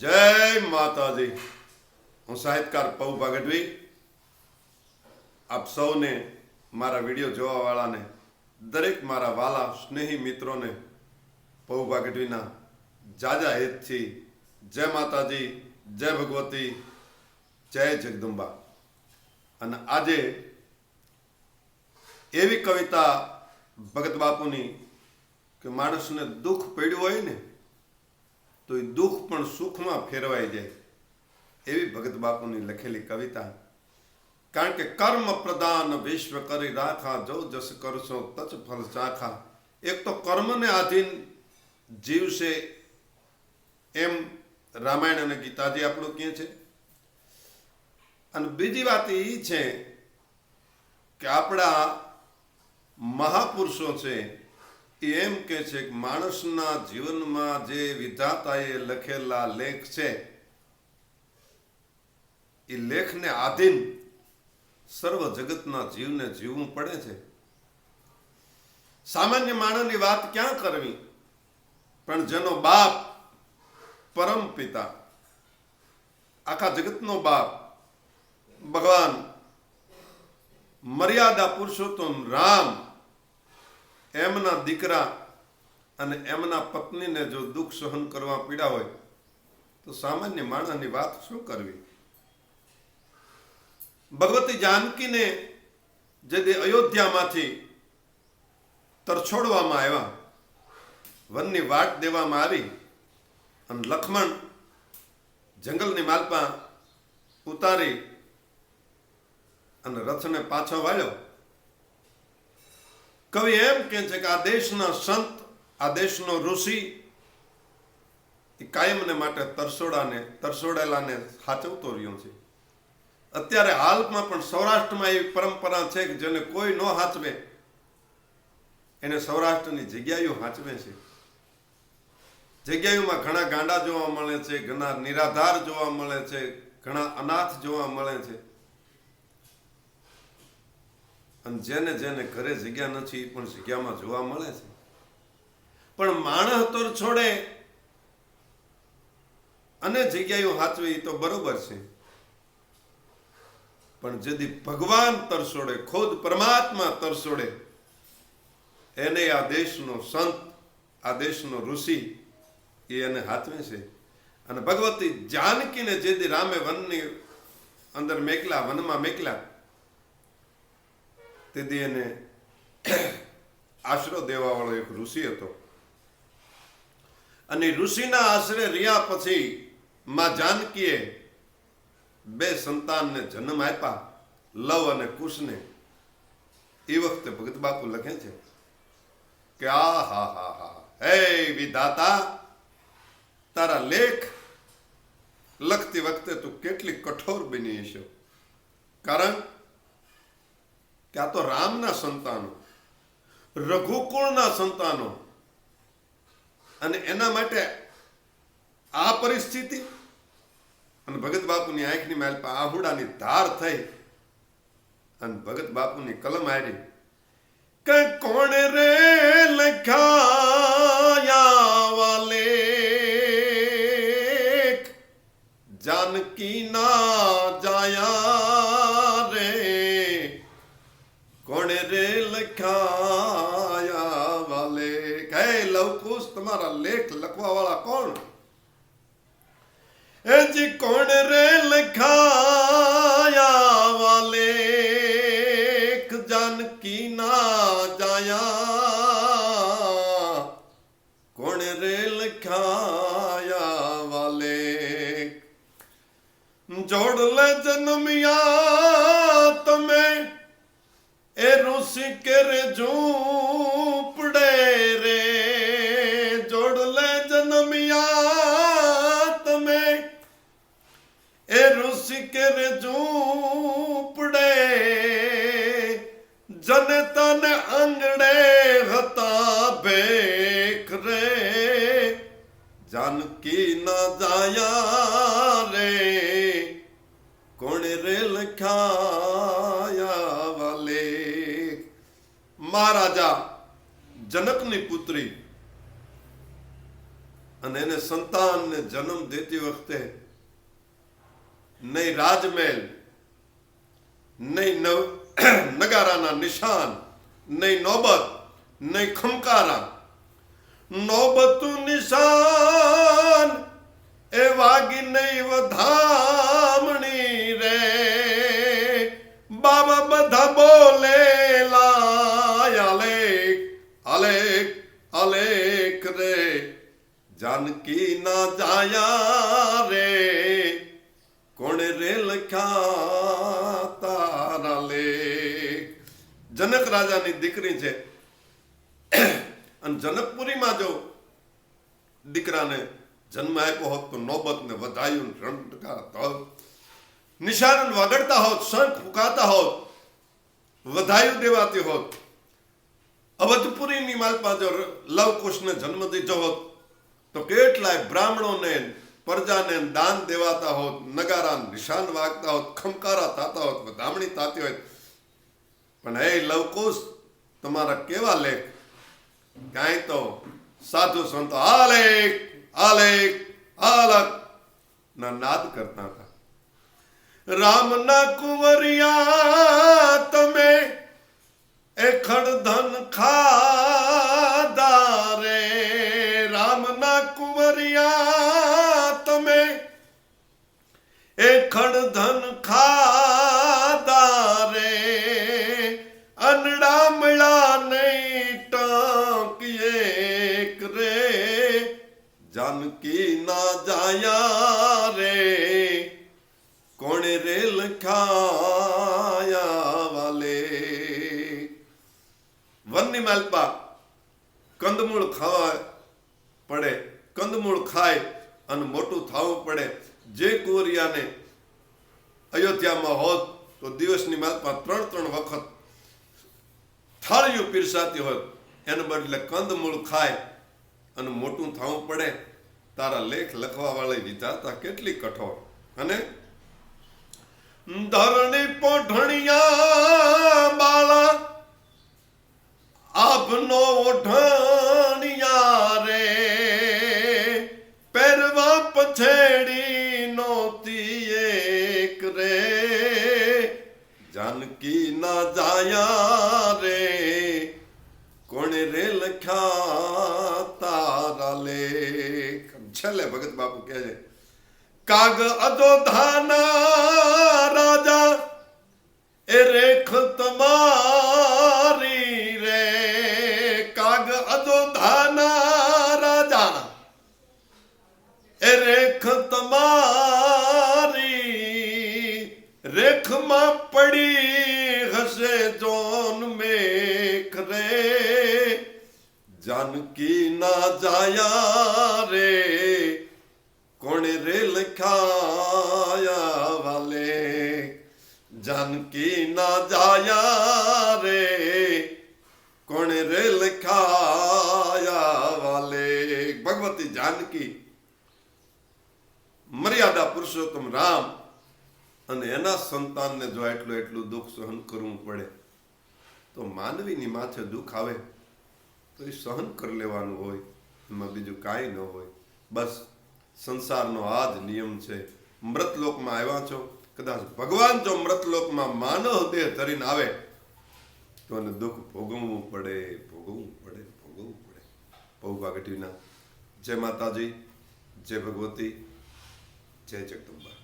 જય માતાજી. હું સાહિત્યકાર પૌ ભાગડવી આપ સૌને મારા વીડિયો જોવાવાળાને, દરેક મારા વાલા સ્નેહી મિત્રોને પૌ ભાગડવીના જાજા હેતથી જય માતાજી, જય ભગવતી, જય જગદંબા. અને આજે એવી કવિતા ભગત બાપુની કે માણસને દુઃખ પડ્યું હોય ને તો એ દુઃખ પણ સુખમાં ફેરવાઈ જાય. એવી ભગત બાપુની લખેલી કવિતા. કારણ કે કર્મ પ્રદાન વિશ્વ કરી રાખા, જો જસ કરશો તચ ફલ ચાખા. એક તો કર્મને આધીન જીવશે એમ રામાયણ અને ગીતાજી આપણું કહે છે. અને બીજી વાત એ છે કે આપણા મહાપુરુષો છે એમ કે છે કે માણસના જીવનમાં જે વિધાતાએ લખેલા લેખ છે, એ લેખને આધીન સર્વ જગતના જીવને જીવવું પડે છે. સામાન્ય માણસની વાત ક્યાં કરવી? પણ જેનો બાપ પરમ પિતા, આખા જગતનો બાપ, ભગવાન, મર્યાદા પુરુષોત્તમ રામ એમના દીકરા અને એમના પત્નીને જો દુઃખ સહન કરવા પીડા હોય, તો સામાન્ય માણસની વાત શું કરવી? ભગવતી જાનકીને જે દે અયોધ્યામાંથી તરછોડવામાં આવ્યા, વનની વાટ દેવામાં આવી અને લક્ષ્મણ જંગલની માલપા ઉતારી અને રથને પાછો વાળ્યો. કવિ એમ કે છે કે આ દેશના સંત, આ દેશનો ઋષિ, એ કાયમને માટે તરસોડાને, તરસોડેલાને સાચવતો રહ્યો છે. અત્યારે હાલમાં પણ સૌરાષ્ટ્રમાં એવી પરંપરા છે કે જેને કોઈ ન હાચવે, એને સૌરાષ્ટ્રની જગ્યાઓ હાચવે છે. જગ્યાઓમાં ઘણા ગાંડા જોવા મળે છે, ઘણા નિરાધાર જોવા મળે છે, ઘણા અનાથ જોવા મળે છે. અને જેને જેને ઘરે જગ્યા નથી, પણ જગ્યામાં જોવા મળે છે. પણ માણસ તો છોડે. અને જગ્યાઓ હાચવી તો બરોબર છે. પણ જેથી ભગવાન તરસોડે ખુદ પરમાત્મા તરસોડે એને આ દેશનો સંત, આ દેશનો ઋષિ એ એને હાથવે છે. અને ભગવતી જાનકીને જેથી રામે વનની અંદર મેકલા, વનમાં મેકલા તેથી એને આશરો દેવાવાળો એક ઋષિ હતો. અને ઋષિના આશરે રહ્યા પછી માં જાનકીએ બે સંતાનને જન્મ આપ્યા, લવ અને કુશને એ વખતે ભગત બાપુ લખે છે કે આ હા હા હા. હે વિધાતા, તારા લેખ લખતી વખતે તું કેટલી કઠોર બની હશો. કારણ કે આ તો રામના સંતાનો, રઘુકુળના સંતાનો. અને એના માટે આ પરિસ્થિતિ, અને ભગત બાપુની આંખની માલ પર આહુડાની ધાર થઈ, અને ભગત બાપુની કલમ આવી કે કોણ રે લવકુશ તમારા લેખ લખવા વાળા કોણ? એ જી કોણ રે લખાયા વાલે જાનકી ના જાયા? કોણ રે લખાયા વાલે જોડ લે જન્મિયા તમે, એ ઋષિ કેરે ઝૂંપડે ઋષિ કેરે ઝૂંપડે જનતાને આંગણે હતા ભેખ રે જાનકી ના જાયા રે કોણ રે લખાયા વાલે મહારાજા જનકની પુત્રી અને એને સંતાનને જન્મ દેતી વખતે નહીં રાજમહેલ નહીં નગારાના નિશાન નહીં નોબત નહીં ખમકારા. નોબતું નિશાન એ વાગી નહીં વધામણી રે. બાબા બધા બોલેલા આલેખ આલેખ આલેખ રે. જાનકી ના જાયા રે. કોણે રે લખ્યા તારા લેખ? જનક રાજાની દીકરી છે. અને જનકપુરીમાં જો દીકરાને જન્મ આપ્યો હોત તો નોબત ને વધાયું ને રણટકા હોત. નિશાન વગડતા હોત, શંખ ફૂંકાતા હોત, વધાયું દેવાતી હોત. અવધપુરીની માલપા જો લવકુશને જન્મ દીધો હોત તો કેટલાય બ્રાહ્મણોને પ્રજાને દાન દેવાતા હોત નગારા નિશાન વાગતા હોત ખમકારા થતા હોત, વધામણી થતી હોય પણ હે લવકુશ, તમારા કેવા લેખ? કાંઈ તો સાધુ સંતો આલેખ આલેખ આ લેખ આ લખ ના નાદ કરતા હતા. રામના કુંવરિયા તમે એ ખડધન ખાધા રે રે લખાયા વાલે વનની માલપા કંદમૂળ ખાવા પડે કંદમૂળ ખાય અને મોટું થવું પડે જે કુંવરિયાને અયોધ્યામાં હોત તો દિવસની માલપા ત્રણ ત્રણ વખત થાળીઓ પીરસાતી હોત એને બદલે કંદમૂળ ખાય અને મોટું થવું પડે તારા લેખ લખવા વાળી વિચારતા કેટલી કઠોર અને ધરણી પોઢણિયા બાળા આપનો ઓઢણિયા રે પહેરવા પછેડી નોતી એક રે જાનકી ના જાયા રે કોણે રે લખ્યા તારા લેખ છેલ્લે ભગત બાપુ કહે છે કાગ અયોધાના રાજા, એ રેખ તમારી રે. કાગ અયોધાના રાજા, એ રેખ તમારી રેખમાં પડી હશે જોન મેખ રે. જાનકી ના જાયા રે. કોણે રે લખાયા વાલે? જાનકી ના જાયા રે. કોણે રે લખાયા વાલે? ભગવતી જાનકી, મર્યાદા પુરુષોત્તમ રામ અને એના સંતાનને જો એટલું એટલું દુઃખ સહન કરવું પડે, તો માનવીની માથે દુઃખ આવે, તો એ સહન કરી લેવાનું હોય, એમાં બીજું કાંઈ ન હોય. બસ. સંસારનો આ જ નિયમ છે. મૃતલોકમાં આવ્યા છો. કદાચ ભગવાન જો મૃતલોકમાં માનવ દેહ ધરીને આવે, તો એને દુઃખ ભોગવવું પડે ભોગવવું પડે ભોગવવું પડે. બહુ ભાગટીના જય માતાજી, જય ભગવતી, જય જગદંબા.